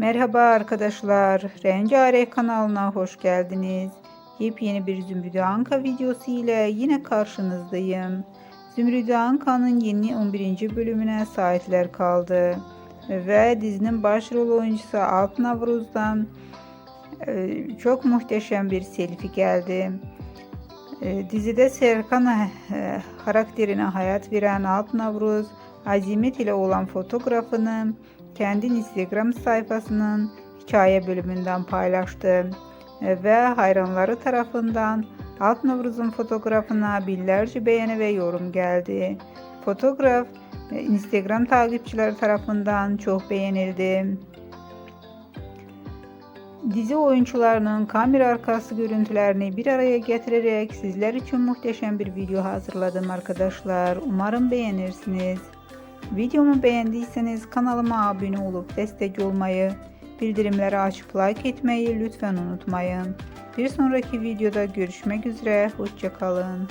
Merhaba arkadaşlar, Rengarenk kanalına hoş geldiniz. Yepyeni bir Zümrüdü Anka videosu ile yine karşınızdayım. Zümrüdü Anka'nın yeni 11. bölümüne saatler kaldı. Ve dizinin başrol oyuncusu Altın Avruz'dan e, çok muhteşem bir selfie geldi. E, Dizide Serkan e, karakterine hayat veren Altın Avruz, Azimet ile olan fotoğrafını kendi Instagram sayfasının hikaye bölümünden paylaştı ve hayranları tarafından Altın Avruz'un fotoğrafına binlerce beğeni ve yorum geldi. Fotoğraf e, Instagram takipçileri tarafından çok beğenildi. Dizi oyuncularının kamera arkası görüntülerini bir araya getirerek sizler için muhteşem bir video hazırladım arkadaşlar. Umarım beğenirsiniz. Videomu beğendiyseniz kanalıma abone olup destek olmayı, bildirimleri açıp like etmeyi lütfen unutmayın. Bir sonraki videoda görüşmek üzere, hoşçakalın.